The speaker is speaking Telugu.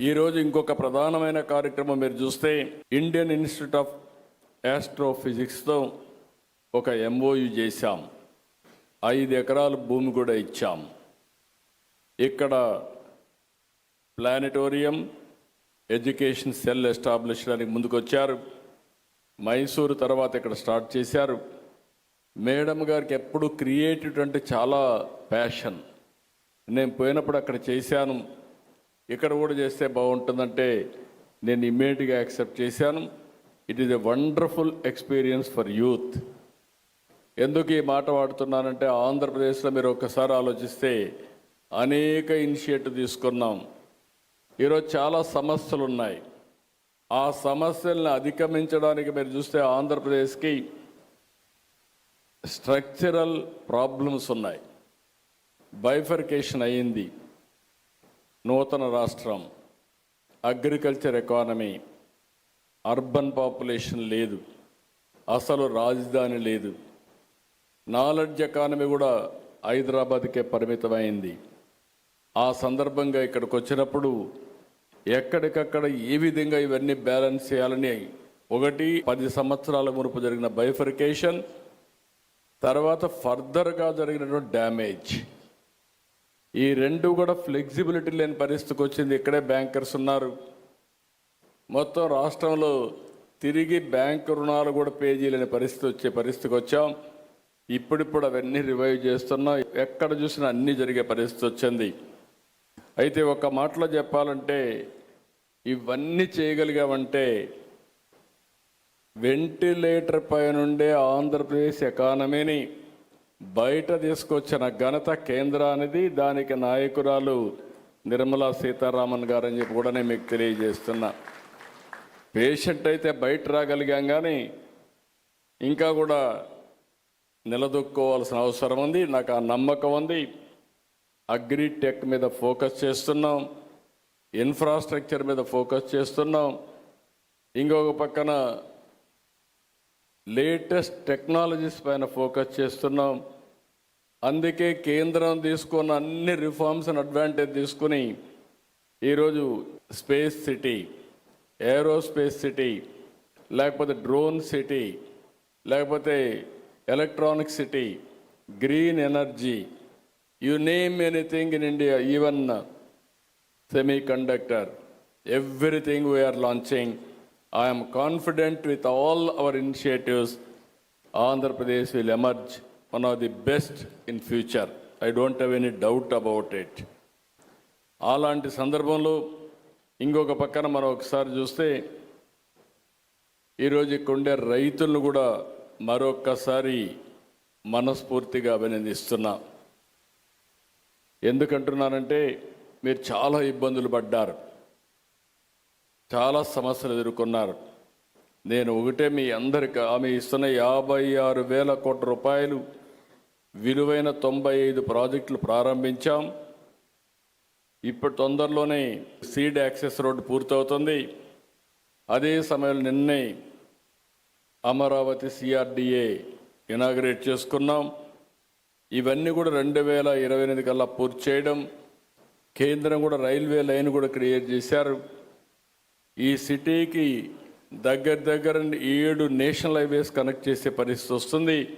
ఈరోజు ఇంకొక ప్రధానమైన కార్యక్రమం మీరు చూస్తే ఇండియన్ ఇన్స్టిట్యూట్ ఆఫ్ ఆస్ట్రోఫిజిక్స్తో ఒక ఎంఓయు చేశాం. ఐదు ఎకరాల భూమి కూడా ఇచ్చాం. ఇక్కడ ప్లానిటోరియం ఎడ్యుకేషన్ సెల్ ఎస్టాబ్లిష్ చేయడానికి ముందుకొచ్చారు. మైసూరు తర్వాత ఇక్కడ స్టార్ట్ చేశారు. మేడం గారికి ఎప్పుడు క్రియేటివ్ అంటే చాలా ప్యాషన్. నేను పోయినప్పుడు అక్కడ చేశాను. ఇక్కడ కూడా చేస్తే బాగుంటుందంటే నేను ఇమ్మీడియట్గా యాక్సెప్ట్ చేశాను. It is a wonderful experience for youth ఎందుకు ఈ మాట వాడుతున్నానంటే ఆంధ్రప్రదేశ్లో మీరు ఒక్కసారి ఆలోచిస్తే అనేక ఇనిషియేటివ్ తీసుకున్నాం. ఈరోజు చాలా సమస్యలు ఉన్నాయి. ఆ సమస్యల్ని అధిగమించడానికి మీరు చూస్తే ఆంధ్రప్రదేశ్కి స్ట్రక్చరల్ ప్రాబ్లమ్స్ ఉన్నాయి. బైఫర్కేషన్ అయ్యింది. నూతన రాష్ట్రం అగ్రికల్చర్ ఎకానమీ అర్బన్ పాపులేషన్ లేదు అసలు రాజధాని లేదు. నాలెడ్జ్ ఎకానమీ కూడా హైదరాబాద్కే పరిమితమైంది. ఆ సందర్భంగా ఇక్కడికి వచ్చినప్పుడు ఎక్కడికక్కడ ఏ విధంగా ఇవన్నీ బ్యాలెన్స్ చేయాలని ఒకటి పది సంవత్సరాల మునుపు జరిగిన బైఫర్కేషన్ తర్వాత ఫర్దర్గా జరిగినటువంటి డ్యామేజ్. ఈ రెండు కూడా ఫ్లెక్సిబిలిటీ లేని పరిస్థితికి వచ్చింది. ఇక్కడే బ్యాంకర్స్ ఉన్నారు. మొత్తం రాష్ట్రంలో తిరిగి బ్యాంకు రుణాలు కూడా పే చేయలేని పరిస్థితి వచ్చే పరిస్థితికి వచ్చాం. ఇప్పుడిప్పుడు అవన్నీ రివైవ్ చేస్తున్నాం. ఎక్కడ చూసినా అన్నీ జరిగే పరిస్థితి వచ్చింది. అయితే ఒక మాటలో చెప్పాలంటే ఇవన్నీ చేయగలిగామంటే వెంటిలేటర్ పై నుండే ఆంధ్రప్రదేశ్ ఎకానమీని బయట తీసుకొచ్చిన ఘనత కేంద్రానిది. దానికి నాయకురాలు నిర్మలా సీతారామన్ గారు అని చెప్పి కూడా నేను మీకు తెలియజేస్తున్నా. పేషెంట్ అయితే బయట రాగలిగాం కానీ ఇంకా కూడా నిలదొక్కోవాల్సిన అవసరం ఉంది. నాకు ఆ నమ్మకం ఉంది. అగ్రిటెక్ మీద ఫోకస్ చేస్తున్నాం. ఇన్ఫ్రాస్ట్రక్చర్ మీద ఫోకస్ చేస్తున్నాం. ఇంకొక పక్కన లేటెస్ట్ టెక్నాలజీస్ పైన ఫోకస్ చేస్తున్నాం. అందుకే కేంద్రం తీసుకున్న అన్ని రిఫార్మ్స్ అడ్వాంటేజ్ తీసుకుని ఈరోజు స్పేస్ సిటీ ఏరోస్పేస్ సిటీ లేకపోతే డ్రోన్ సిటీ లేకపోతే electronic city green energy you name anything in India even semiconductor, everything we are launching I'm confident with all our initiatives Andhra Pradesh will emerge one of the best in future I don't have any doubt about it అలాంటి సందర్భంలో ఇంకొక పక్కన మనం ఒకసారి చూస్తే ఈరోజు ఇక్కడ ఉండే రైతులను కూడా మరొక్కసారి మనస్ఫూర్తిగా అభినందిస్తున్నా. ఎందుకంటున్నానంటే మీరు చాలా ఇబ్బందులు పడ్డారు. చాలా సమస్యలు ఎదుర్కొన్నారు. నేను ఒకటే మీ అందరికి ఆమె ఇస్తున్న యాభై ఆరు వేల కోట్ల రూపాయలు విలువైన తొంభై ఐదు ప్రాజెక్టులు ప్రారంభించాం. ఇప్పుడు తొందరలోనే సీడ్ యాక్సెస్ రోడ్డు పూర్తవుతుంది. అదే సమయంలో నిన్నే అమరావతి సిఆర్డిఏ ఇనాగ్రేట్ చేసుకున్నాం. ఇవన్నీ కూడా రెండు వేల ఇరవై ఎనిమిది కల్లా పూర్తి చేయడం. కేంద్రం కూడా రైల్వే లైన్ కూడా క్రియేట్ చేశారు. ఈ సిటీకి దగ్గర దగ్గర ఏడు నేషనల్ హైవేస్ కనెక్ట్ చేసే పరిస్థితి వస్తుంది.